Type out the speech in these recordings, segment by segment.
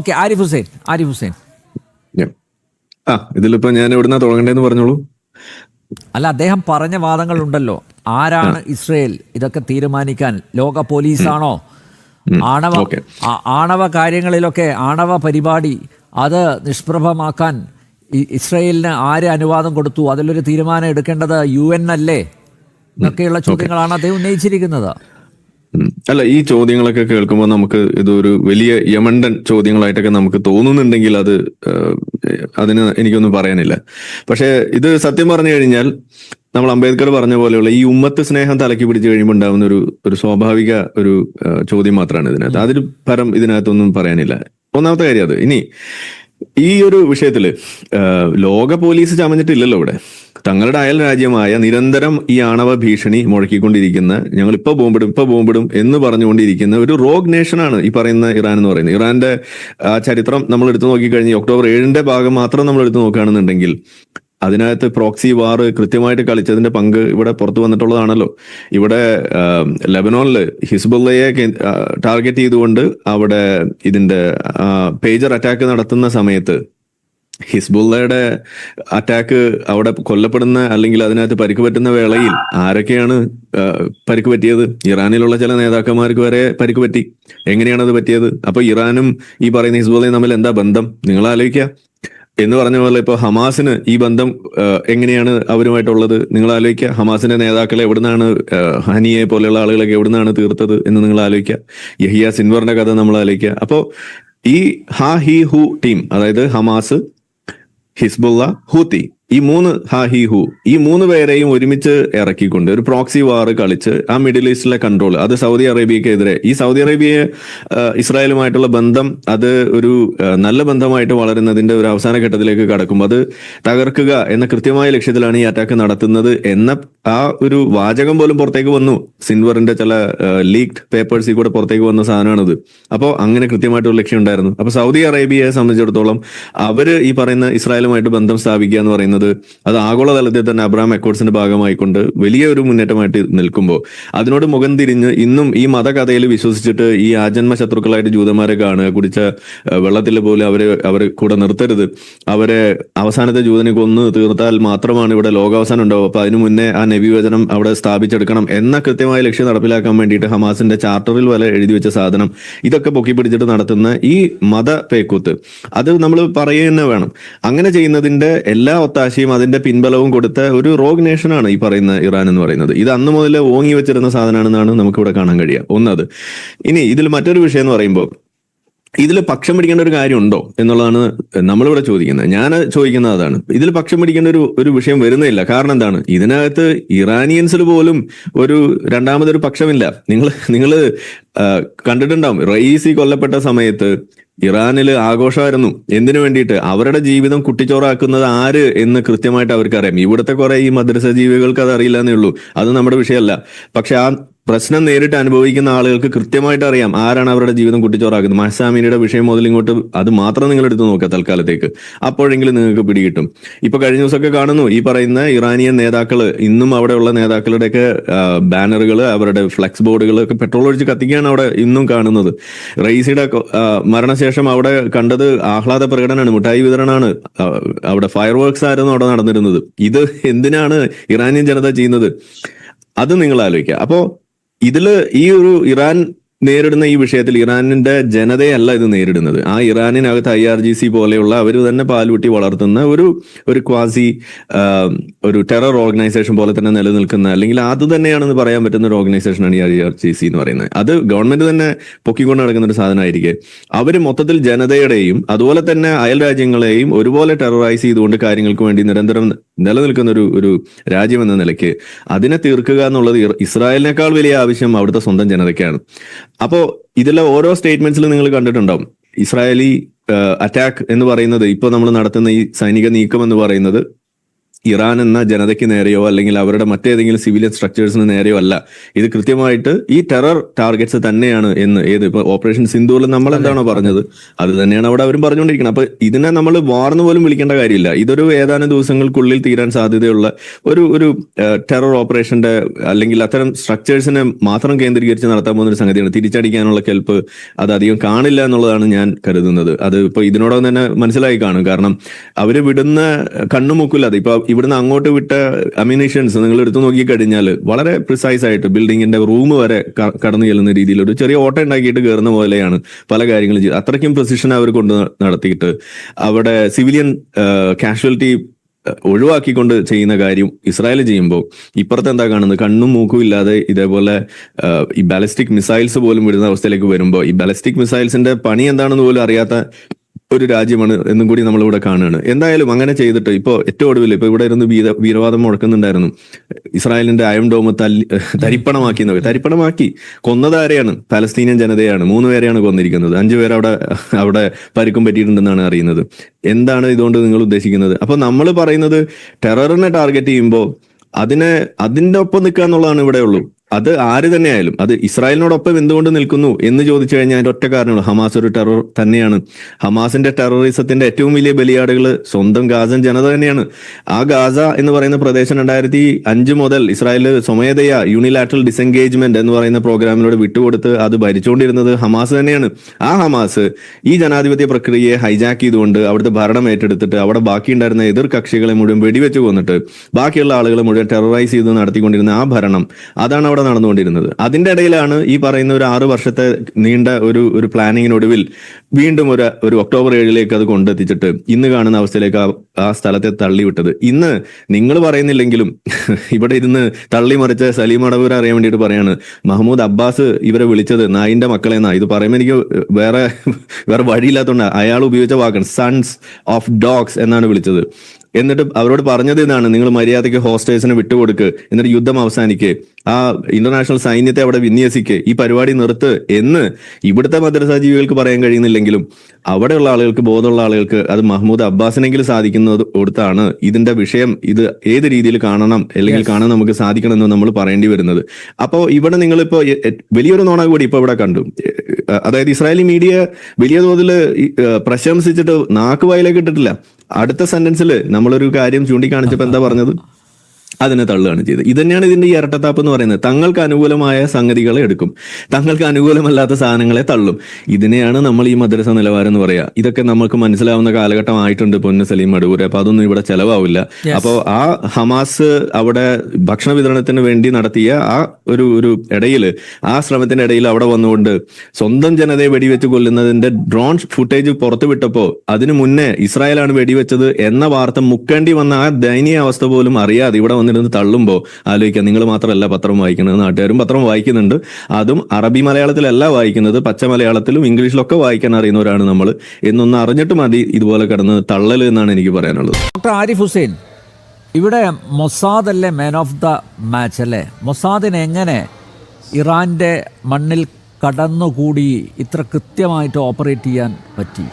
Okay Arif Hussain Arif Hussain. ആ ഇതിലിപ്പോ ഞാൻ എവിടുന്നാ തുടങ്ങണ്ടേന്ന് പറഞ്ഞോളൂ. അല്ല അദ്ദേഹം പറഞ്ഞ വാദങ്ങൾ ഉണ്ടല്ലോ ആരാണ് ഇസ്രയേൽ? ഇതൊക്കെ തീരുമാനിക്കാൻ. ലോക പോലീസാണോ ആണവ ആണവ കാര്യങ്ങളിലൊക്കെ ആണവ പരിപാടി അത് നിഷ്പ്രഭമാക്കാൻ ഇസ്രയേലിന് ആര് അനുവാദം കൊടുത്തു? അതിലൊരു തീരുമാനം എടുക്കേണ്ടത് യു എൻ അല്ലേ? എന്നൊക്കെയുള്ള ചോദ്യങ്ങളാണ് അദ്ദേഹം ഉന്നയിച്ചിരിക്കുന്നത്. അല്ല ഈ ചോദ്യങ്ങളൊക്കെ കേൾക്കുമ്പോൾ നമുക്ക് ഇതൊരു വലിയ യമണ്ടൻ ചോദ്യങ്ങളായിട്ടൊക്കെ നമുക്ക് തോന്നുന്നുണ്ടെങ്കിൽ അത് അതിന് എനിക്കൊന്നും പറയാനില്ല. പക്ഷേ ഇത് സത്യം പറഞ്ഞു കഴിഞ്ഞാൽ നമ്മൾ അംബേദ്കർ പറഞ്ഞ പോലെയുള്ള ഈ ഉമ്മത്ത് സ്നേഹം തലക്കി പിടിച്ചു കഴിയുമ്പോൾ ഉണ്ടാകുന്ന ഒരു ഒരു സ്വാഭാവിക ഒരു ചോദ്യം മാത്രമാണ് ഇതിനകത്ത്. അതിൽ പരം ഇതിനകത്തൊന്നും പറയാനില്ല. ഒന്നാമത്തെ കാര്യം അത്. ഇനി ഈ ഒരു വിഷയത്തിൽ ലോക പോലീസ് ചമഞ്ഞിട്ടില്ലല്ലോ ഇവിടെ. തങ്ങളുടെ അയൽ രാജ്യമായ നിരന്തരം ഈ ആണവ ഭീഷണി മുഴക്കിക്കൊണ്ടിരിക്കുന്ന ഞങ്ങൾ ഇപ്പൊ ബോംബിടും ഇപ്പൊ ബോംബിടും എന്ന് പറഞ്ഞുകൊണ്ടിരിക്കുന്ന ഒരു റോഗ് നേഷനാണ് ഈ പറയുന്ന ഇറാൻ എന്ന് പറയുന്നത്. ഇറാന്റെ ആ ചരിത്രം നമ്മൾ എടുത്തു നോക്കിക്കഴിഞ്ഞാൽ ഒക്ടോബർ ഏഴിന്റെ ഭാഗം മാത്രം നമ്മൾ എടുത്തു നോക്കുകയാണെന്നുണ്ടെങ്കിൽ അതിനകത്ത് പ്രോക്സി വാർ കൃത്യമായിട്ട് കളിച്ചതിന്റെ പങ്ക് ഇവിടെ പുറത്തു വന്നിട്ടുള്ളതാണല്ലോ. ഇവിടെ ആ, ലെബനോണിൽ ഹിസ്ബുള്ളയെ ടാർഗറ്റ് ചെയ്തുകൊണ്ട് അവിടെ ഇതിന്റെ പേജർ അറ്റാക്ക് നടത്തുന്ന സമയത്ത് ഹിസ്ബുള്ളയുടെ അറ്റാക്ക് അവിടെ കൊല്ലപ്പെടുന്ന അല്ലെങ്കിൽ അതിനകത്ത് പരിക്ക് പറ്റുന്ന വേളയിൽ ആരൊക്കെയാണ് പരിക്ക് പറ്റിയത്? ഇറാനിലുള്ള ചില നേതാക്കന്മാർക്ക് വരെ പരിക്ക് പറ്റി. എങ്ങനെയാണ് അത് പറ്റിയത്? അപ്പൊ ഇറാനും ഈ പറയുന്ന ഹിസ്ബുള്ളയും തമ്മിൽ എന്താ ബന്ധം? നിങ്ങൾ ആലോചിക്കുക. എന്ന് പറഞ്ഞ പോലെ ഇപ്പൊ ഹമാസിന് ഈ ബന്ധം എങ്ങനെയാണ് അവരുമായിട്ടുള്ളത്? നിങ്ങൾ ആലോചിക്കുക. ഹമാസിന്റെ നേതാക്കളെ എവിടുന്നാണ് ഹനിയെ പോലെയുള്ള ആളുകളൊക്കെ എവിടുന്നാണ് തീർത്തത് എന്ന് നിങ്ങൾ ആലോചിക്കുക. യഹിയ സിൻവറിന്റെ കഥ നമ്മൾ ആലോചിക്കുക. അപ്പോ ഈ ഹാ ഹി ഹു ടീം അതായത് ഹമാസ് ഹിസ്ബുള്ള ഹൂത്തി ഈ മൂന്ന് ഹാ ഹി ഈ മൂന്ന് പേരെയും ഒരുമിച്ച് ഇറക്കിക്കൊണ്ട് ഒരു പ്രോക്സി വാർ കളിച്ച് ആ മിഡിൽ ഈസ്റ്റിലെ കൺട്രോൾ അത് സൗദി അറേബ്യക്കെതിരെ. ഈ സൗദി അറേബ്യയെ ഇസ്രായേലുമായിട്ടുള്ള ബന്ധം അത് ഒരു നല്ല ബന്ധമായിട്ട് വളരുന്നതിന്റെ ഒരു അവസാന ഘട്ടത്തിലേക്ക് കടക്കുമ്പോൾ അത് തകർക്കുക എന്ന കൃത്യമായ ലക്ഷ്യത്തിലാണ് ഈ അറ്റാക്ക് നടത്തുന്നത് എന്ന ആ ഒരു വാചകം പോലും പുറത്തേക്ക് വന്നു. സിൻവറിന്റെ ചില ലീക്ഡ് പേപ്പേഴ്സിൽ കൂടെ പുറത്തേക്ക് വന്ന സാധനമാണിത്. അപ്പോൾ അങ്ങനെ കൃത്യമായിട്ടൊരു ലക്ഷ്യം ഉണ്ടായിരുന്നു. അപ്പൊ സൗദി അറേബ്യയെ സംബന്ധിച്ചിടത്തോളം അവർ ഈ പറയുന്ന ഇസ്രായേലുമായിട്ട് ബന്ധം സ്ഥാപിക്കുക എന്ന് പറയുന്നത് അത് ആഗോളതലത്തിൽ തന്നെ അബ്രഹാം അക്കോർഡ്സിന്റെ ഭാഗമായിക്കൊണ്ട് വലിയ ഒരു മുന്നേറ്റമായിട്ട് നിൽക്കുമ്പോൾ അതിനോട് മുഖം തിരിഞ്ഞ് ഇന്നും ഈ മതകഥയിൽ വിശ്വസിച്ചിട്ട് ഈ ആജന്മ ശത്രുക്കളായിട്ട് ജൂതന്മാരെ കാണുക കുടിച്ച വെള്ളത്തിൽ പോലും അവരെ അവരെ കൂടെ നിർത്തരുത്. അവരെ അവസാനത്തെ ജൂതനെ കൊന്ന് തീർത്താൽ മാത്രമാണ് ഇവിടെ ലോകാവസാനം ഉണ്ടാവുക. അപ്പൊ അതിനു മുന്നേ ആ നബിവചനം അവിടെ സ്ഥാപിച്ചെടുക്കണം എന്ന കൃത്യമായ ലക്ഷ്യം നടപ്പിലാക്കാൻ വേണ്ടിയിട്ട് ഹമാസിന്റെ ചാർട്ടറിൽ വരെ എഴുതി വെച്ച സാധനം ഇതൊക്കെ പൊക്കി പിടിച്ചിട്ട് നടത്തുന്ന ഈ മത പേക്കൂത്ത് അത് നമ്മൾ പറയുക തന്നെ വേണം. അങ്ങനെ ചെയ്യുന്നതിന്റെ എല്ലാ ഒത്താശയും അതിന്റെ പിൻബലവും കൊടുത്ത ഒരു റോഗ് നേഷനാണ് ഈ പറയുന്ന ഇറാൻ എന്ന് പറയുന്നത്. ഇത് അന്ന് മുതൽ ഓങ്ങി വെച്ചിരുന്ന സാധനമാണെന്നാണ് നമുക്ക് ഇവിടെ കാണാൻ കഴിയുക. ഒന്നത്. ഇനി ഇതിൽ മറ്റൊരു വിഷയം എന്ന് പറയുമ്പോൾ ഇതിൽ പക്ഷം പിടിക്കേണ്ട ഒരു കാര്യം ഉണ്ടോ എന്നുള്ളതാണ് നമ്മളിവിടെ ചോദിക്കുന്നത്. ഞാൻ ചോദിക്കുന്നത് അതാണ്. ഇതിൽ പക്ഷം പിടിക്കേണ്ട ഒരു ഒരു വിഷയം വരുന്നില്ല കാരണം എന്താണ്? ഇതിനകത്ത് ഇറാനിയൻസിൽ പോലും ഒരു രണ്ടാമതൊരു പക്ഷമില്ല. നിങ്ങൾ നിങ്ങൾ കണ്ടിട്ടുണ്ടാവും. റയീസി കൊല്ലപ്പെട്ട സമയത്ത് ഇറാനിൽ ആഘോഷമായിരുന്നു. എന്തിനു വേണ്ടിയിട്ട്? അവരുടെ ജീവിതം കുട്ടിച്ചോറാക്കുന്നത് ആര് എന്ന് കൃത്യമായിട്ട് അവർക്കറിയാം. ഇവിടുത്തെ കുറെ ഈ മദ്രസ ജീവികൾക്ക് അത് അറിയില്ല എന്നേ ഉള്ളൂ. അത് നമ്മുടെ വിഷയമല്ല. പക്ഷെ ആ പ്രശ്നം നേരിട്ട് അനുഭവിക്കുന്ന ആളുകൾക്ക് കൃത്യമായിട്ട് അറിയാം ആരാണ് അവരുടെ ജീവിതം കുട്ടിച്ചോറാക്കുന്നത്. മഹസാമിനിയുടെ വിഷയം മുതൽ ഇങ്ങോട്ട് അത് മാത്രം നിങ്ങൾ എടുത്തു നോക്കുക തൽക്കാലത്തേക്ക്. അപ്പോഴെങ്കിലും നിങ്ങൾക്ക് പിടികിട്ടും. ഇപ്പൊ കഴിഞ്ഞ ദിവസമൊക്കെ കാണുന്നു ഈ പറയുന്ന ഇറാനിയൻ നേതാക്കൾ ഇന്നും അവിടെയുള്ള നേതാക്കളുടെയൊക്കെ ബാനറുകൾ അവരുടെ ഫ്ലെക്സ് ബോർഡുകൾ ഒക്കെ പെട്രോൾ ഒഴിച്ച് കത്തിക്കുകയാണ് അവിടെ ഇന്നും കാണുന്നത്. റൈസിയുടെ മരണശേഷം അവിടെ കണ്ടത് ആഹ്ലാദ പ്രകടനമാണ് മിഠായി വിതരണമാണ്. അവിടെ ഫയർ വർക്ക്സ് ആയിരുന്നു അവിടെ നടന്നിരുന്നത്. ഇത് എന്തിനാണ് ഇറാനിയൻ ജനത ചെയ്യുന്നത്? അത് നിങ്ങൾ ആലോചിക്കുക. അപ്പോ ഇതിൽ ഈ ഒരു ഇറാൻ നേരിടുന്ന ഈ വിഷയത്തിൽ ഇറാനിന്റെ ജനതയല്ല ഇത് നേരിടുന്നത്. ആ ഇറാനിനകത്ത് ഐ ആർ ജി സി പോലെയുള്ള അവർ തന്നെ പാലുകുട്ടി വളർത്തുന്ന ഒരു ഒരു ക്വാസി ഒരു ടെറർ ഓർഗനൈസേഷൻ പോലെ തന്നെ നിലനിൽക്കുന്ന അല്ലെങ്കിൽ അത് തന്നെയാണെന്ന് പറയാൻ പറ്റുന്ന ഒരു ഓർഗനൈസേഷനാണ് ഈ ഐ ആർ ജി സി എന്ന് പറയുന്നത്. അത് ഗവൺമെന്റ് തന്നെ പൊക്കിക്കൊണ്ട് നടക്കുന്ന ഒരു സാധനമായിരിക്കെ. അവർ മൊത്തത്തിൽ ജനതയുടെയും അതുപോലെ തന്നെ അയൽ രാജ്യങ്ങളെയും ഒരുപോലെ ടെററൈസ് ചെയ്തുകൊണ്ട് കാര്യങ്ങൾക്ക് വേണ്ടി നിരന്തരം നിലനിൽക്കുന്ന ഒരു ഒരു രാജ്യം എന്ന നിലയ്ക്ക് അതിനെ തീർക്കുക എന്നുള്ളത് ഇസ്രായേലിനേക്കാൾ വലിയ ആവശ്യം അവിടുത്തെ സ്വന്തം ജനതയ്ക്കാണ്. അപ്പോ ഇതിലെ ഓരോ സ്റ്റേറ്റ്മെന്റ്സിലും നിങ്ങൾ കണ്ടിട്ടുണ്ടാവും. ഇസ്രായേലി അറ്റാക്ക് എന്ന് പറയുന്നത് ഇപ്പൊ നമ്മൾ നടത്തുന്ന ഈ സൈനിക നീക്കം എന്ന് പറയുന്നത് ഇറാൻ എന്ന ജനതയ്ക്ക് നേരെയോ അല്ലെങ്കിൽ അവരുടെ മറ്റേതെങ്കിലും സിവിലിയൻ സ്ട്രക്ചേഴ്സിന് നേരെയോ അല്ല. ഇത് കൃത്യമായിട്ട് ഈ ടെറർ ടാർഗറ്റ്സ് തന്നെയാണ് എന്ന് ഏത് ഇപ്പൊ ഓപ്പറേഷൻ സിന്ധുവിൽ നമ്മൾ എന്താണോ പറഞ്ഞത്? അത് തന്നെയാണ് അവിടെ അവരും പറഞ്ഞുകൊണ്ടിരിക്കുന്നത്. അപ്പൊ ഇതിനെ നമ്മൾ വാർന്ന് പോലും വിളിക്കേണ്ട കാര്യമില്ല. ഇതൊരു ഏതാനും ദിവസങ്ങൾക്കുള്ളിൽ തീരാൻ സാധ്യതയുള്ള ഒരു ഒരു ടെറർ ഓപ്പറേഷന്റെ അല്ലെങ്കിൽ അത്തരം സ്ട്രക്ചേഴ്സിനെ മാത്രം കേന്ദ്രീകരിച്ച് നടത്താൻ പോകുന്ന ഒരു സംഗതിയാണ്. തിരിച്ചടിക്കാനുള്ള കെൽപ്പ് അത് അധികം കാണില്ല എന്നുള്ളതാണ് ഞാൻ കരുതുന്നത്. അത് ഇപ്പൊ ഇതിനോടൊന്നും തന്നെ മനസ്സിലായി കാണും. കാരണം അവർ വിടുന്ന കണ്ണുമുക്കില്ലാതെ ഇപ്പൊ ഇവിടുന്ന് അങ്ങോട്ട് വിട്ട അമ്യൂണിഷൻസ് നിങ്ങൾ എടുത്തു നോക്കിക്കഴിഞ്ഞാൽ വളരെ പ്രിസൈസ് ആയിട്ട് ബിൽഡിങ്ങിന്റെ റൂം വരെ കടന്നു ചെല്ലുന്ന രീതിയിൽ ഒരു ചെറിയ ഓട്ടം ഉണ്ടാക്കിയിട്ട് കയറുന്ന പോലെയാണ് പല കാര്യങ്ങളും ചെയ്ത് അത്രയ്ക്കും പ്രസിഷൻ അവർ കൊണ്ട് നടത്തിയിട്ട് അവിടെ സിവിലിയൻ കാഷ്വാലിറ്റി ഒഴിവാക്കിക്കൊണ്ട് ചെയ്യുന്ന കാര്യം ഇസ്രായേൽ ചെയ്യുമ്പോൾ ഇപ്പുറത്ത് എന്താ കാണുന്നത്? കണ്ണും മൂക്കും ഇല്ലാതെ ഇതേപോലെ ഈ ബാലിസ്റ്റിക് മിസൈൽസ് പോലും വിടുന്ന അവസ്ഥയിലേക്ക് വരുമ്പോൾ ഈ ബാലിസ്റ്റിക് മിസൈൽസിന്റെ പണി എന്താണെന്ന് പോലും അറിയാത്ത ഒരു രാജ്യമാണ് എന്നും കൂടി നമ്മളിവിടെ കാണുകയാണ്. എന്തായാലും അങ്ങനെ ചെയ്തിട്ട് ഇപ്പോൾ ഏറ്റവും ഒടുവിൽ ഇപ്പൊ ഇവിടെ ഇരുന്ന് വീര വീരവാദം മുഴക്കുന്നുണ്ടായിരുന്നു. ഇസ്രായേലിന്റെ അയം ഡോമ തല്ലി തരിപ്പണമാക്കി എന്നൊക്കെ തരിപ്പണമാക്കി. കൊന്നതാരെയാണ് പലസ്തീനിയൻ ജനതയാണ്. മൂന്ന് പേരെയാണ് കൊന്നിരിക്കുന്നത്. അഞ്ചു പേര് അവിടെ അവിടെ പരിക്കും പറ്റിയിട്ടുണ്ടെന്നാണ് അറിയുന്നത്. എന്താണ് ഇതുകൊണ്ട് നിങ്ങൾ ഉദ്ദേശിക്കുന്നത്? അപ്പൊ നമ്മൾ പറയുന്നത് ടെററിനെ ടാർഗറ്റ് ചെയ്യുമ്പോൾ അതിനെ അതിന്റെ ഒപ്പം നിൽക്കുക എന്നുള്ളതാണ് ഇവിടെ ഉള്ളൂ അത് ആര് തന്നെയായാലും അത് ഇസ്രായേലിനോടൊപ്പം എന്തുകൊണ്ട് നിൽക്കുന്നു എന്ന് ചോദിച്ചു കഴിഞ്ഞാൽ ഒറ്റ കാരണമാണ് ഹമാസ് ഒരു ടെറർ തന്നെയാണ്. ഹമാസിന്റെ ടെററിസത്തിന്റെ ഏറ്റവും വലിയ ബലിയാടുകൾ സ്വന്തം ഗാസൻ ജനത തന്നെയാണ്. ആ ഗാസ എന്ന് പറയുന്ന പ്രദേശം രണ്ടായിരത്തി അഞ്ച് മുതൽ ഇസ്രായേൽ സ്വമേധയ യൂണിലാറ്ററൽ ഡിസെൻഗേജ്മെന്റ് എന്ന് പറയുന്ന പ്രോഗ്രാമിലൂടെ വിട്ടുകൊടുത്ത് അത് ഭരിച്ചുകൊണ്ടിരുന്നത് ഹമാസ് തന്നെയാണ്. ആ ഹമാസ് ഈ ജനാധിപത്യ പ്രക്രിയയെ ഹൈജാക്ക് ചെയ്തുകൊണ്ട് അവിടുത്തെ ഭരണം ഏറ്റെടുത്തിട്ട് അവിടെ ബാക്കിയുണ്ടായിരുന്ന എതിർ കക്ഷികളെ മുഴുവൻ വെടിവെച്ച് കൊന്നിട്ട് ബാക്കിയുള്ള ആളുകളെ മുഴുവൻ ടെററൈസ് ചെയ്ത് നടത്തിക്കൊണ്ടിരുന്ന ആ ഭരണം. അതാണ് അവിടെ നടന്നുകൊണ്ടിരുന്നത്. അതിന്റെ ഇടയിലാണ് ഈ പറയുന്ന ഒരു ആറു വർഷത്തെ നീണ്ട ഒരു ഒരു പ്ലാനിങ്ങിനൊടുവിൽ വീണ്ടും ഒരു ഒരു ഒക്ടോബർ ഏഴിലേക്ക് അത് കൊണ്ടെത്തിച്ചിട്ട് ഇന്ന് കാണുന്ന അവസ്ഥയിലേക്ക് ആ- സ്ഥലത്തെ തള്ളിവിട്ടത്. ഇന്ന് നിങ്ങൾ പറയുന്നില്ലെങ്കിലും ഇവിടെ ഇരുന്ന് തള്ളി മറിച്ച സലീം അടവൂർ അറിയാൻ വേണ്ടിയിട്ട് പറയാണ് മഹമ്മൂദ് അബ്ബാസ് ഇവരെ വിളിച്ചത് നായിന്റെ മക്കളെ എന്നാ ഇത് പറയുമ്പോൾ എനിക്ക് വേറെ വേറെ വഴിയില്ലാത്തതുകൊണ്ട് അയാൾ ഉപയോഗിച്ച വാക്കാണ് സൺസ് ഓഫ് ഡോഗ്സ് എന്നാണ് വിളിച്ചത്. എന്നിട്ട് അവരോട് പറഞ്ഞത് ഇതാണ് നിങ്ങൾ മര്യാദയ്ക്ക് ഹോസ്റ്റേഴ്സിനെ വിട്ടുകൊടുക്ക്. എന്നിട്ട് യുദ്ധം അവസാനിക്ക്. ആ ഇന്റർനാഷണൽ സൈന്യത്തെ അവിടെ വിന്യസിക്ക്. ഈ പരിപാടി നിർത്ത്. എന്ന് ഇവിടുത്തെ മദ്രസാ ജീവികൾക്ക് പറയാൻ കഴിയുന്നില്ലെങ്കിലും അവിടെയുള്ള ആളുകൾക്ക് ബോധമുള്ള ആളുകൾക്ക് അത് മഹ്മൂദ് അബ്ബാസിനെങ്കിലും സാധിക്കുന്നത് കൊടുത്താണ്. ഇതിന്റെ വിഷയം ഇത് ഏത് രീതിയിൽ കാണണം അല്ലെങ്കിൽ കാണാൻ നമുക്ക് സാധിക്കണം എന്ന് നമ്മൾ പറയേണ്ടി വരുന്നത്. അപ്പോ ഇവിടെ എ- വലിയൊരു നോണ കൂടി ഇപ്പൊ ഇവിടെ കണ്ടു. അതായത് ഇസ്രായേലി മീഡിയ വലിയ തോതിൽ പ്രശംസിച്ചിട്ട് നാക്ക് വായിലേക്ക് ഇട്ടിട്ടില്ല. അടുത്ത സെന്റൻസിൽ നമ്മളൊരു കാര്യം ചൂണ്ടിക്കാണിച്ചപ്പോ എന്താ പറഞ്ഞത്? അതിനെ തള്ളുകയാണ് ചെയ്തത്. ഇത് തന്നെയാണ് ഇതിന്റെ ഈ ഇരട്ടത്താപ്പ് എന്ന് പറയുന്നത്. തങ്ങൾക്ക് അനുകൂലമായ സംഗതികളെ എടുക്കും. തങ്ങൾക്ക് അനുകൂലമല്ലാത്ത സാധനങ്ങളെ തള്ളും. ഇതിനെയാണ് നമ്മൾ ഈ മദ്രസ നിലവാരം എന്ന് പറയുക. ഇതൊക്കെ നമുക്ക് മനസ്സിലാവുന്ന കാലഘട്ടമായിട്ടുണ്ട് പൊന്നു സലീം അടൂര് അപ്പൊ അതൊന്നും ഇവിടെ ചെലവാവില്ല. അപ്പോ ആ ഹമാസ് അവിടെ ഭക്ഷണ വിതരണത്തിന് വേണ്ടി നടത്തിയ ആ ഒരു ഒരു ഇടയിൽ ആ ശ്രമത്തിന്റെ ഇടയിൽ അവിടെ വന്നുകൊണ്ട് സ്വന്തം ജനതയെ വെടിവെച്ച് കൊല്ലുന്നതിന്റെ ഡ്രോൺ ഫുട്ടേജ് പുറത്തു വിട്ടപ്പോ അതിനു മുന്നേ ഇസ്രായേലാണ് വെടിവെച്ചത് എന്ന വാർത്ത മുക്കേണ്ടി വന്ന ആ ദയനീയ അവസ്ഥ പോലും അറിയാതെ ഇവിടെ വന്നിരുന്ന് തള്ളുമ്പോൾ ആലോചിക്കുക നിങ്ങൾ മാത്രമല്ല പത്രം വായിക്കുന്നത് നാട്ടുകാരും പത്രം വായിക്കുന്നുണ്ട്. അതും അറബി മലയാളത്തിലല്ല വായിക്കുന്നത് പച്ച മലയാളത്തിലും ഇംഗ്ലീഷിലൊക്കെ വായിക്കാൻ അറിയുന്നവരാണ് നമ്മൾ എന്നൊന്ന് അറിഞ്ഞിട്ട് മതി ഇതുപോലെ കിടന്ന് തള്ളൽ എന്നാണ് എനിക്ക് പറയാനുള്ളത്. ഡോക്ടർ ആരിഫ് ഹുസൈൻ ഇവിടെ മൊസാദ് അല്ലേ മാൻ ഓഫ് ദ മാച്ച് അല്ലേ? മൊസാദിനെ എങ്ങനെ ഇറാന്റെ മണ്ണിൽ കടന്നുകൂടി ഇത്ര കൃത്യമായിട്ട് ഓപ്പറേറ്റ് ചെയ്യാൻ പറ്റി?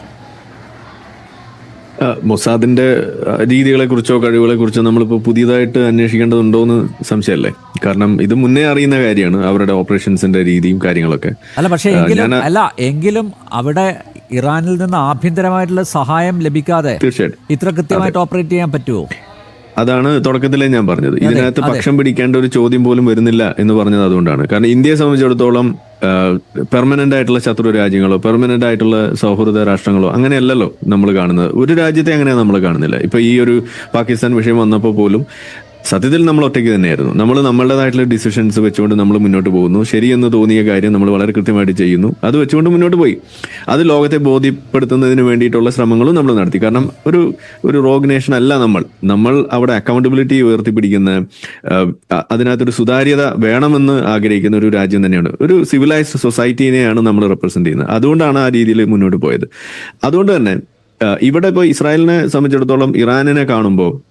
മൊസാദിന്റെ രീതികളെ കുറിച്ചോ കഴിവുകളെ കുറിച്ചോ നമ്മളിപ്പോൾ പുതിയതായിട്ട് അന്വേഷിക്കേണ്ടതുണ്ടോ എന്ന് സംശയമല്ലേ കാരണം ഇത് മുന്നേ അറിയുന്ന കാര്യമാണ് അവരുടെ ഓപ്പറേഷൻസിന്റെ രീതിയും കാര്യങ്ങളൊക്കെ. അല്ല പക്ഷേ എങ്കിലും അല്ല എങ്കിലും അവിടെ ഇറാനിൽ നിന്ന് ആഭ്യന്തരമായിട്ടുള്ള സഹായം ലഭിക്കാതെ തീർച്ചയായിട്ടും. ഇത്ര കൃത്യമായിട്ട് ഓപ്പറേറ്റ് ചെയ്യാൻ പറ്റുമോ അതാണ് തുടക്കത്തിലേ ഞാൻ പറഞ്ഞത്. ഇതിനകത്ത് പക്ഷം പിടിക്കേണ്ട ഒരു ചോദ്യം പോലും വരുന്നില്ല എന്ന് പറഞ്ഞത് അതുകൊണ്ടാണ്. കാരണം ഇന്ത്യയെ സംബന്ധിച്ചിടത്തോളം പെർമനന്റ് ആയിട്ടുള്ള ശത്രു രാജ്യങ്ങളോ പെർമനന്റ് ആയിട്ടുള്ള സൗഹൃദ രാഷ്ട്രങ്ങളോ അങ്ങനെയല്ലല്ലോ നമ്മൾ കാണുന്നത്. ഒരു രാജ്യത്തെ അങ്ങനെയാണ് നമ്മൾ കാണുന്നില്ല. ഇപ്പൊ ഈ ഒരു പാകിസ്ഥാൻ വിഷയം വന്നപ്പോൾ പോലും സത്യത്തിൽ നമ്മൾ ഒറ്റയ്ക്ക് തന്നെയായിരുന്നു. നമ്മൾ നമ്മളുടേതായിട്ടുള്ള ഡിസിഷൻസ് വെച്ചുകൊണ്ട് നമ്മൾ മുന്നോട്ട് പോകുന്നു. ശരിയെന്ന് തോന്നിയ കാര്യം നമ്മൾ വളരെ കൃത്യമായിട്ട് ചെയ്യുന്നു. അത് വെച്ചുകൊണ്ട് മുന്നോട്ട് പോയി. അത് ലോകത്തെ ബോധ്യപ്പെടുത്തുന്നതിന് വേണ്ടിയിട്ടുള്ള ശ്രമങ്ങളും നമ്മൾ നടത്തി. കാരണം ഒരു ഒരു റോഗ് നേഷൻ അല്ല നമ്മൾ. നമ്മൾ അവിടെ അക്കൗണ്ടബിലിറ്റി ഉയർത്തിപ്പിടിക്കുന്ന അതിനകത്തൊരു സുതാര്യത വേണമെന്ന് ആഗ്രഹിക്കുന്ന ഒരു രാജ്യം തന്നെയാണ്. ഒരു സിവിലൈസ്ഡ് സൊസൈറ്റിനെയാണ് നമ്മൾ റെപ്രസെന്റ് ചെയ്യുന്നത്. അതുകൊണ്ടാണ് ആ രീതിയിൽ മുന്നോട്ട് പോയത്. അതുകൊണ്ട് തന്നെ ഇവിടെ ഇപ്പോൾ ഇസ്രായേലിനെ സംബന്ധിച്ചിടത്തോളം ഇറാനിനെ കാണുമ്പോൾ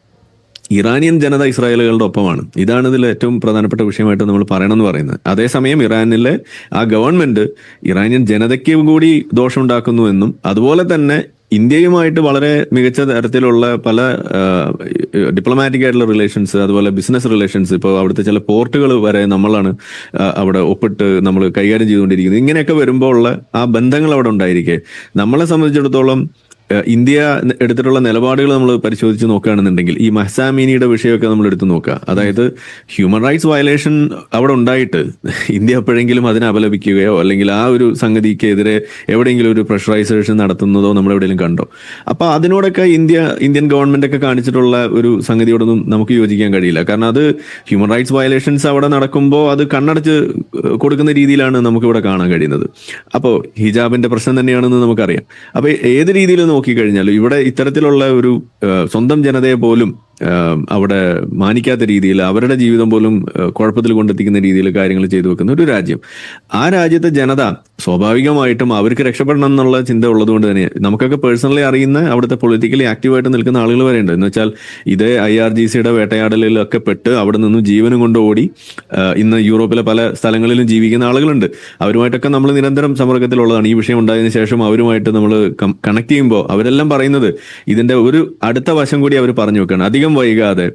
ഇറാനിയൻ ജനത ഇസ്രായേലുകളുടെ ഒപ്പമാണ്. ഇതാണ് ഇതിൽ ഏറ്റവും പ്രധാനപ്പെട്ട വിഷയമായിട്ട് നമ്മൾ പറയണമെന്ന് പറയുന്നത്. അതേസമയം ഇറാനിലെ ആ ഗവൺമെന്റ് ഇറാനിയൻ ജനതയ്ക്ക് കൂടി ദോഷമുണ്ടാക്കുന്നു എന്നും അതുപോലെ തന്നെ ഇന്ത്യയുമായിട്ട് വളരെ മികച്ച തരത്തിലുള്ള പല ഡിപ്ലോമാറ്റിക് ആയിട്ടുള്ള റിലേഷൻസ് അതുപോലെ ബിസിനസ് റിലേഷൻസ് ഇപ്പോൾ അവിടുത്തെ ചില പോർട്ടുകൾ വരെ നമ്മളാണ് അവിടെ ഒപ്പിട്ട് നമ്മൾ കൈകാര്യം ചെയ്തുകൊണ്ടിരിക്കുന്നത്. ഇങ്ങനെയൊക്കെ വരുമ്പോൾ ഉള്ള ആ ബന്ധങ്ങൾ അവിടെ ഉണ്ടായിരിക്കെ. നമ്മളെ സംബന്ധിച്ചിടത്തോളം ഇന്ത്യ എടുത്തിട്ടുള്ള നിലപാടുകൾ നമ്മൾ പരിശോധിച്ച് നോക്കുകയാണെന്നുണ്ടെങ്കിൽ ഈ മഹസാമീനിയുടെ വിഷയമൊക്കെ നമ്മൾ എടുത്തു നോക്കുക. അതായത് ഹ്യൂമൻ റൈറ്റ്സ് വയലേഷൻ അവിടെ ഉണ്ടായിട്ട് ഇന്ത്യ എപ്പോഴെങ്കിലും അതിനെ അപലപിക്കുകയോ അല്ലെങ്കിൽ ആ ഒരു സംഗതിക്കെതിരെ എവിടെയെങ്കിലും ഒരു പ്രഷറൈസേഷൻ നടത്തുന്നതോ നമ്മൾ എവിടെയെങ്കിലും കണ്ടോ. അപ്പൊ അതിനോടൊക്കെ ഇന്ത്യ ഇന്ത്യൻ ഗവൺമെന്റ് ഒക്കെ കാണിച്ചിട്ടുള്ള ഒരു സംഗതിയോടൊന്നും നമുക്ക് യോജിക്കാൻ കഴിയില്ല. കാരണം അത് ഹ്യൂമൻ റൈറ്റ്സ് വയലേഷൻസ് അവിടെ നടക്കുമ്പോൾ അത് കണ്ണടച്ച് കൊടുക്കുന്ന രീതിയിലാണ് നമുക്കിവിടെ കാണാൻ കഴിയുന്നത്. അപ്പോൾ ഹിജാബിന്റെ പ്രശ്നം തന്നെയാണെന്ന് നമുക്കറിയാം. അപ്പൊ ഏത് രീതിയിൽ നോക്കിക്കഴിഞ്ഞാലും ഇവിടെ ഇത്തരത്തിലുള്ള ഒരു സ്വന്തം ജനതയെ പോലും അവിടെ മാനിക്കാത്ത രീതിയിൽ അവരുടെ ജീവിതം പോലും കുഴപ്പത്തിൽ കൊണ്ടെത്തിക്കുന്ന രീതിയിൽ കാര്യങ്ങൾ ചെയ്തു വെക്കുന്ന ഒരു രാജ്യം. ആ രാജ്യത്തെ ജനത സ്വാഭാവികമായിട്ടും അവർക്ക് രക്ഷപ്പെടണം എന്നുള്ള ചിന്ത ഉള്ളതുകൊണ്ട് തന്നെ നമുക്കൊക്കെ പേഴ്സണലി അറിയുന്ന അവിടുത്തെ പൊളിറ്റിക്കലി ആക്റ്റീവായിട്ട് നിൽക്കുന്ന ആളുകൾ വരെ ഉണ്ട്. എന്ന് വെച്ചാൽ ഇതേ ഐ ആർ ജി സിയുടെ വേട്ടയാടലിലൊക്കെ പെട്ട് അവിടെ നിന്നും ജീവനും കൊണ്ട് ഓടി ഇന്ന് യൂറോപ്പിലെ പല സ്ഥലങ്ങളിലും ജീവിക്കുന്ന ആളുകളുണ്ട്. അവരുമായിട്ടൊക്കെ നമ്മൾ നിരന്തരം സമ്പർക്കത്തിലുള്ളതാണ്. ഈ വിഷയം ഉണ്ടായതിനു ശേഷം അവരുമായിട്ട് നമ്മൾ കണക്ട് ചെയ്യുമ്പോൾ അവരെല്ലാം പറയുന്നത് ഇതിന്റെ ഒരു അടുത്ത വശം കൂടി അവർ പറഞ്ഞു വെക്കുകയാണ്. അധികം വൈകാതെ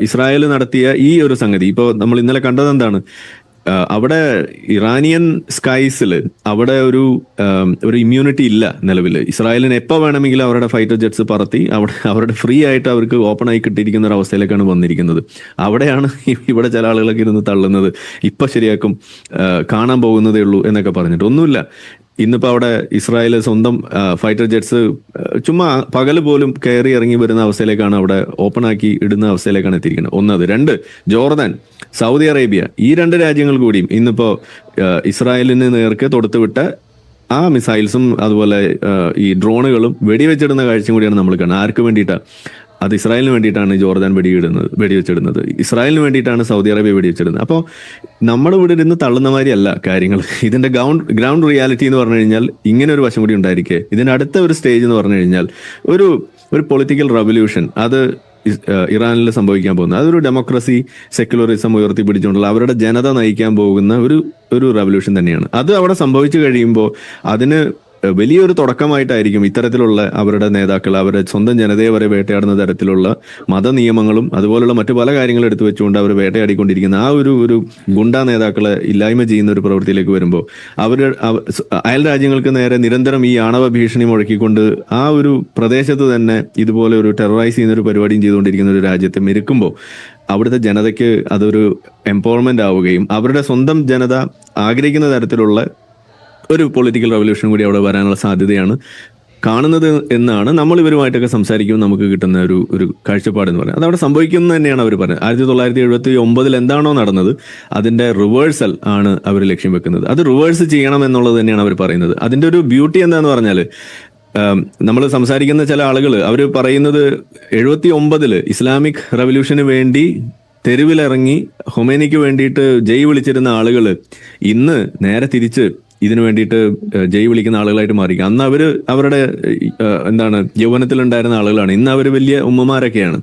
ഇസ്രായേൽ നടത്തിയ ഈ ഒരു സംഗതി. ഇപ്പോൾ നമ്മൾ ഇന്നലെ കണ്ടത് എന്താണ്? അവിടെ ഇറാനിയൻ സ്കൈസിൽ അവിടെ ഒരു ഒരു ഇമ്മ്യൂണിറ്റി ഇല്ല നിലവിൽ ഇസ്രായേലിന് എപ്പോൾ വേണമെങ്കിലും അവരുടെ ഫൈറ്റർ ജെറ്റ്സ് പറത്തി അവിടെ അവരുടെ ഫ്രീ ആയിട്ട് അവർക്ക് ഓപ്പൺ ആയി കിട്ടിയിരിക്കുന്ന ഒരു അവസ്ഥയിലേക്കാണ് വന്നിരിക്കുന്നത്. അവിടെയാണ് ഇവിടെ ചില ആളുകളൊക്കെ ഇരുന്ന് തള്ളുന്നത്. ഇപ്പം ശരിയാക്കും കാണാൻ പോകുന്നതേ ഉള്ളൂ എന്നൊക്കെ പറഞ്ഞിട്ട്. ഒന്നുമില്ല. ഇന്നിപ്പോ അവിടെ ഇസ്രായേൽ സ്വന്തം ഫൈറ്റർ ജെറ്റ്സ് ചുമ്മാ പകൽ പോലും കയറി ഇറങ്ങി വരുന്ന അവസ്ഥയിലേക്കാണ് അവിടെ ഓപ്പൺ ആക്കി ഇടുന്ന അവസ്ഥയിലേക്കാണ് എത്തിയിരിക്കുന്നത്. ഒന്നത്. രണ്ട് ജോർദാൻ സൗദി അറേബ്യ ഈ രണ്ട് രാജ്യങ്ങൾ കൂടിയും ഇന്നിപ്പോ ഇസ്രായേലിന് നേർക്ക് തൊടുത്തുവിട്ട ആ മിസൈൽസും അതുപോലെ ഈ ഡ്രോണുകളും വെടിവെച്ചിടുന്ന കാഴ്ചയും കൂടിയാണ് നമ്മൾ കാണുന്നത്. ആർക്ക് വേണ്ടിയിട്ടാണ് അത് ഇസ്രായേലിന് വേണ്ടിയിട്ടാണ് ജോർദാൻ വെടിയിടുന്നത് വെടിവെച്ചിടുന്നത്. ഇസ്രായേലിന് വേണ്ടിയിട്ടാണ് സൗദി അറേബ്യ വെടിവെച്ചിടുന്നത്. അപ്പോൾ നമ്മൾ ഇവിടെ ഇരുന്ന് തള്ളുന്ന മാതിരിയല്ല കാര്യങ്ങൾ. ഇതിന്റെ ഗ്രൗണ്ട് ഗ്രൗണ്ട് റിയാലിറ്റി എന്ന് പറഞ്ഞു കഴിഞ്ഞാൽ ഇങ്ങനെ ഒരു വശം കൂടി ഉണ്ടായിരിക്കെ. ഇതിന്റെ അടുത്ത ഒരു സ്റ്റേജ് എന്ന് പറഞ്ഞു കഴിഞ്ഞാൽ ഒരു ഒരു പൊളിറ്റിക്കൽ റവല്യൂഷൻ അത് ഇറാനിൽ സംഭവിക്കാൻ പോകുന്നത്. അതൊരു ഡെമോക്രസി സെക്യുലറിസം ഉയർത്തിപ്പിടിച്ചുകൊണ്ടുള്ള അവരുടെ ജനത നയിക്കാൻ പോകുന്ന ഒരു ഒരു റവല്യൂഷൻ തന്നെയാണ്. അത് അവിടെ സംഭവിച്ചു കഴിയുമ്പോൾ അതിന് വലിയൊരു തുടക്കമായിട്ടായിരിക്കും ഇത്തരത്തിലുള്ള അവരുടെ നേതാക്കൾ അവരുടെ സ്വന്തം ജനതയെ വരെ വേട്ടയാടുന്ന തരത്തിലുള്ള മത നിയമങ്ങളും അതുപോലുള്ള മറ്റു പല കാര്യങ്ങളും എടുത്തു വെച്ചുകൊണ്ട് അവർ വേട്ടയാടിക്കൊണ്ടിരിക്കുന്ന ആ ഒരു ഒരു ഗുണ്ടാ നേതാക്കളെ ഇല്ലായ്മ ചെയ്യുന്ന ഒരു പ്രവൃത്തിയിലേക്ക് വരുമ്പോൾ അവർ അയൽ രാജ്യങ്ങൾക്ക് നേരെ നിരന്തരം ഈ ആണവ ഭീഷണി മുഴക്കിക്കൊണ്ട് ആ ഒരു പ്രദേശത്ത് തന്നെ ഇതുപോലെ ഒരു ടെററൈസ് ചെയ്യുന്ന ഒരു പരിപാടിയും ചെയ്തുകൊണ്ടിരിക്കുന്ന ഒരു രാജ്യത്തെ മെരുക്കുമ്പോൾ അവിടുത്തെ ജനതയ്ക്ക് അതൊരു എംപവർമെന്റ് ആവുകയും അവരുടെ സ്വന്തം ജനത ആഗ്രഹിക്കുന്ന തരത്തിലുള്ള ഒരു പൊളിറ്റിക്കൽ റവല്യൂഷൻ കൂടി അവിടെ വരാനുള്ള സാധ്യതയാണ് കാണുന്നത് എന്നാണ് നമ്മൾ ഇവരുമായിട്ടൊക്കെ സംസാരിക്കുമ്പോൾ നമുക്ക് കിട്ടുന്ന ഒരു ഒരു കാഴ്ചപ്പാട് എന്ന് പറയുന്നത്. അതവിടെ സംഭവിക്കുന്നത് തന്നെയാണ് അവർ പറഞ്ഞത്. ആയിരത്തി തൊള്ളായിരത്തി എഴുപത്തി ഒമ്പതിൽ എന്താണോ നടന്നത് അതിന്റെ റിവേഴ്സൽ ആണ് അവർ ലക്ഷ്യം വെക്കുന്നത്. അത് റിവേഴ്സ് ചെയ്യണം എന്നുള്ളത് തന്നെയാണ് അവർ പറയുന്നത്. അതിന്റെ ഒരു ബ്യൂട്ടി എന്താന്ന് പറഞ്ഞാൽ നമ്മൾ സംസാരിക്കുന്ന ചില ആളുകൾ അവർ പറയുന്നത് എഴുപത്തി ഒമ്പതിൽ ഇസ്ലാമിക് റവല്യൂഷന് വേണ്ടി തെരുവിലിറങ്ങി ഹൊമേനിക്ക് വേണ്ടിയിട്ട് ജയ് വിളിച്ചിരുന്ന ആളുകൾ ഇന്ന് നേരെ തിരിച്ച് ഇതിനു വേണ്ടിയിട്ട് ജയ് വിളിക്കുന്ന ആളുകളായിട്ട് മാറി അന്ന് അവർ അവരുടെ എന്താണ് യൗവനത്തിലുണ്ടായിരുന്ന ആളുകളാണ്. ഇന്ന് അവർ വലിയ ഉമ്മമാരൊക്കെയാണ്.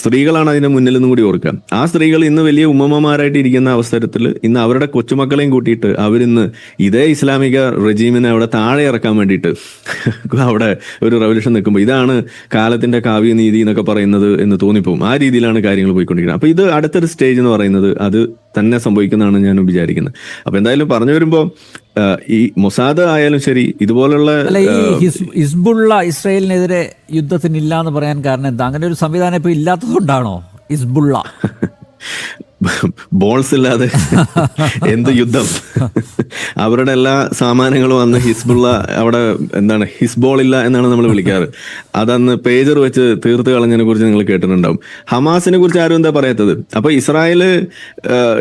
സ്ത്രീകളാണ് അതിന്റെ മുന്നിൽ നിന്നും കൂടി ഓർക്കുക. ആ സ്ത്രീകൾ ഇന്ന് വലിയ ഉമ്മമാരായിട്ട് ഇരിക്കുന്ന അവസരത്തിൽ ഇന്ന് അവരുടെ കൊച്ചുമക്കളെയും കൂട്ടിയിട്ട് അവരിന്ന് ഇതേ ഇസ്ലാമിക റെജീമിനെ അവിടെ താഴെ ഇറക്കാൻ വേണ്ടിയിട്ട് അവിടെ ഒരു റവല്യൂഷൻ നിൽക്കുമ്പോൾ ഇതാണ് കാലത്തിന്റെ കാവ്യനീതി എന്നൊക്കെ പറയുന്നത് എന്ന് തോന്നിപ്പോകും ആ രീതിയിലാണ് കാര്യങ്ങൾ പോയിക്കൊണ്ടിരിക്കുന്നത്. അപ്പൊ ഇത് അടുത്തൊരു സ്റ്റേജ് എന്ന് പറയുന്നത് അത് തന്നെ സംഭവിക്കുന്നതാണ് ഞാൻ വിചാരിക്കുന്നത്. അപ്പൊ എന്തായാലും പറഞ്ഞു വരുമ്പോ ഈ മൊസാദ് ആയാലും ശരി ഇതുപോലുള്ള ഹിസ്ബുള്ള ഇസ്രയേലിനെതിരെ യുദ്ധത്തിനില്ല എന്ന് പറയാൻ കാരണം എന്താ? അങ്ങനെ ഒരു സംവിധാനം ഇപ്പൊ ഇല്ലാത്തതുകൊണ്ടാണോ ഹിസ്ബുള്ള? ബോൾസ് ഇല്ലാതെ എന്ത് യുദ്ധം? അവരുടെ എല്ലാ സാമാനങ്ങളും അന്ന് ഹിസ്ബുള്ള അവിടെ എന്താണ് ഹിസ്ബോൾ ഇല്ല എന്നാണ് നമ്മൾ വിളിക്കാറ്. അതന്ന് പേജർ വെച്ച് തീർത്ത് കളഞ്ഞതിനെ കുറിച്ച് നിങ്ങൾ കേട്ടിട്ടുണ്ടാവും. ഹമാസിനെ കുറിച്ച് ആരും എന്താ പറയാത്തത്? അപ്പൊ ഇസ്രായേൽ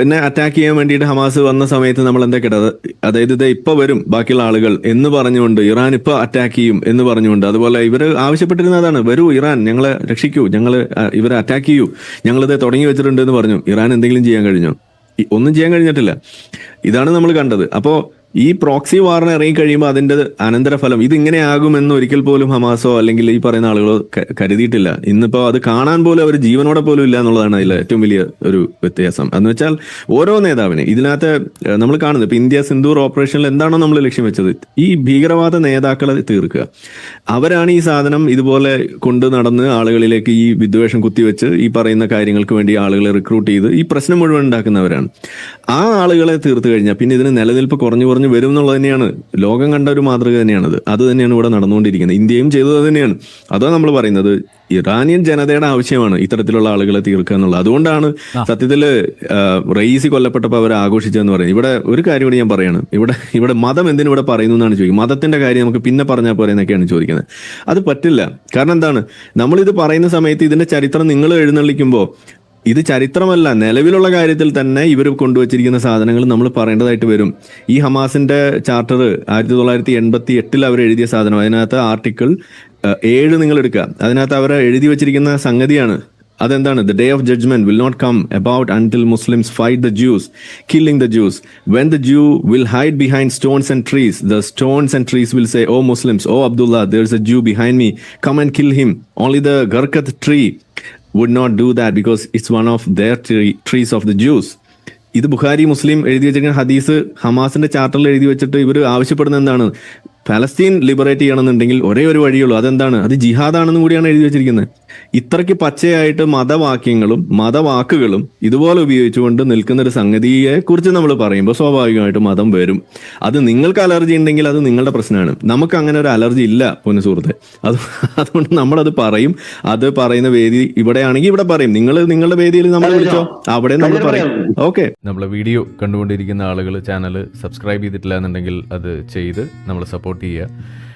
എന്നെ അറ്റാക്ക് ചെയ്യാൻ വേണ്ടിയിട്ട് ഹമാസ് വന്ന സമയത്ത് നമ്മൾ എന്താ കേട്ടത്? അതായത് ഇത് ഇപ്പൊ വരും ബാക്കിയുള്ള ആളുകൾ എന്ന് പറഞ്ഞുകൊണ്ട് ഇറാൻ ഇപ്പൊ അറ്റാക്ക് ചെയ്യും എന്ന് പറഞ്ഞുകൊണ്ട്. അതുപോലെ ഇവർ ആവശ്യപ്പെട്ടിരുന്നതാണ് വരൂ ഇറാൻ ഞങ്ങളെ രക്ഷിക്കൂ. ഞങ്ങൾ ഇവരെ അറ്റാക്ക് ചെയ്യൂ. ഞങ്ങളിത് തുടങ്ങി വെച്ചിട്ടുണ്ട് എന്ന് പറഞ്ഞു. ഇറാൻ എന്തെങ്കിലും ചെയ്യാൻ കഴിഞ്ഞോ? ഒന്നും ചെയ്യാൻ കഴിഞ്ഞിട്ടില്ല. ഇതാണ് നമ്മൾ കണ്ടത്. അപ്പോ ഈ പ്രോക്സി വാറിന് ഇറങ്ങി കഴിയുമ്പോൾ അതിന്റെ അനന്തരഫലം ഇതിങ്ങനെ ആകുമെന്ന് ഒരിക്കൽ പോലും ഹമാസോ അല്ലെങ്കിൽ ഈ പറയുന്ന ആളുകളോ കരുതിയിട്ടില്ല. ഇന്നിപ്പോ അത് കാണാൻ പോലും അവർ ജീവനോടെ പോലും ഇല്ല എന്നുള്ളതാണ് അതിലെ ഏറ്റവും വലിയ ഒരു വ്യത്യാസം. എന്ന് വെച്ചാൽ ഓരോ നേതാവിനെ ഇതിനകത്ത് നമ്മൾ കാണുന്നത് ഇപ്പൊ ഇന്ത്യ സിന്ധൂർ ഓപ്പറേഷനിൽ എന്താണോ നമ്മൾ ലക്ഷ്യം വെച്ചത്. ഈ ഭീകരവാദ നേതാക്കളെ തീർക്കുക. അവരാണ് ഈ സാധനം ഇതുപോലെ കൊണ്ടു നടന്ന് ആളുകളിലേക്ക് ഈ വിദ്വേഷം കുത്തിവെച്ച് ഈ പറയുന്ന കാര്യങ്ങൾക്ക് വേണ്ടി ആളുകളെ റിക്രൂട്ട് ചെയ്ത് ഈ പ്രശ്നം മുഴുവൻ ഉണ്ടാക്കുന്നവരാണ്. ആ ആളുകളെ തീർത്തു കഴിഞ്ഞാൽ പിന്നെ ഇതിന് നിലനിൽപ്പ് കുറഞ്ഞു കുറഞ്ഞു വരും എന്നുള്ളത് തന്നെയാണ്. ലോകം കണ്ട ഒരു മാതൃക തന്നെയാണത് അത്. തന്നെയാണ് ഇവിടെ നടന്നുകൊണ്ടിരിക്കുന്നത്. ഇന്ത്യയും ചെയ്തത് തന്നെയാണ്. അതോ നമ്മൾ പറയുന്നത്. ഇറാനിയൻ ജനതയുടെ ആവശ്യമാണ് ഇത്തരത്തിലുള്ള ആളുകളെ തീർക്കുക എന്നുള്ളത്. അതുകൊണ്ടാണ് സത്യത്തിൽ റൈസി റയീസി കൊല്ലപ്പെട്ടപ്പോൾ അവർ ആഘോഷിച്ചതെന്ന് പറയുന്നത്. ഇവിടെ ഒരു കാര്യം കൂടി ഞാൻ പറയാണ്. ഇവിടെ ഇവിടെ മതം എന്തിനു ഇവിടെ പറയുന്നു എന്നാണ് ചോദിക്കുന്നത്. മതത്തിന്റെ കാര്യം നമുക്ക് പിന്നെ പറഞ്ഞാൽ പോലെ എന്നൊക്കെയാണ് ചോദിക്കുന്നത്. അത് പറ്റില്ല. കാരണം എന്താണ്? നമ്മളിത് പറയുന്ന സമയത്ത് ഇതിന്റെ ചരിത്രം നിങ്ങൾ എഴുന്നള്ളിക്കുമ്പോൾ ഇത് ചരിത്രമല്ല. നിലവിലുള്ള കാര്യത്തിൽ തന്നെ ഇവർ കൊണ്ടുവച്ചിരിക്കുന്ന സാധനങ്ങൾ നമ്മൾ പറയേണ്ടതായിട്ട് വരും. ഈ ഹമാസിന്റെ ചാർട്ടർ ആയിരത്തി തൊള്ളായിരത്തി എൺപത്തി എട്ടിൽ അവർ എഴുതിയ സാധനം. അതിനകത്ത് ആർട്ടിക്കിൾ ഏഴ് നിങ്ങൾ എടുക്കുക. അതിനകത്ത് അവർ എഴുതി വെച്ചിരിക്കുന്ന സംഗതിയാണ്. അതെന്താണ്? The day of judgement will not come about until Muslims fight the Jews killing the Jews when the Jew will hide behind stones and trees the stones and trees will say O Muslims O Abdullah there is a Jew behind me come and kill him only the gharqad tree would not do that because it's one of their trees of the Jews ഇത് Bukhari Muslim എഴുതി വെച്ചിരിക്കുന്ന ഹദീസ് ഹമാസിന്റെ ചാർട്ടറിൽ എഴുതി വെച്ചിട്ട് ഇവർ ആവശ്യപ്പെടുന്ന എന്താണ്? ഫലസ്തീൻ ലിബറേറ്റ് ചെയ്യണമെന്നുണ്ടെങ്കിൽ ഒരേ ഒരു വഴിയുള്ളൂ. അതെന്താണ്? അത് ജിഹാദാണെന്നും കൂടിയാണ് എഴുതി വെച്ചിരിക്കുന്നത്. ഇത്രയ്ക്ക് പച്ചയായിട്ട് മതവാക്യങ്ങളും മതവാക്കുകളും ഇതുപോലെ ഉപയോഗിച്ചുകൊണ്ട് നിൽക്കുന്ന ഒരു സംഗതിയെ കുറിച്ച് നമ്മൾ പറയുമ്പോൾ സ്വാഭാവികമായിട്ട് മതം വരും. അത് നിങ്ങൾക്ക് അലർജി ഉണ്ടെങ്കിൽ അത് നിങ്ങളുടെ പ്രശ്നമാണ്. നമുക്ക് അങ്ങനെ ഒരു അലർജി ഇല്ല പൊന്നു സുഹൃത്തെ. അത് അതുകൊണ്ട് നമ്മളത് പറയും. അത് പറയുന്ന വേദി ഇവിടെയാണെങ്കിൽ ഇവിടെ പറയും. നിങ്ങൾ നിങ്ങളുടെ വേദിയിൽ നമ്മൾ വിളിച്ചോ? അവിടെ നമ്മൾ പറയും. ഓക്കെ. നമ്മളെ വീഡിയോ കണ്ടുകൊണ്ടിരിക്കുന്ന ആളുകൾ ചാനൽ സബ്സ്ക്രൈബ് ചെയ്തിട്ടില്ല എന്നുണ്ടെങ്കിൽ അത് ചെയ്ത് നമ്മൾ സപ്പോർട്ട് ചെയ്യുക.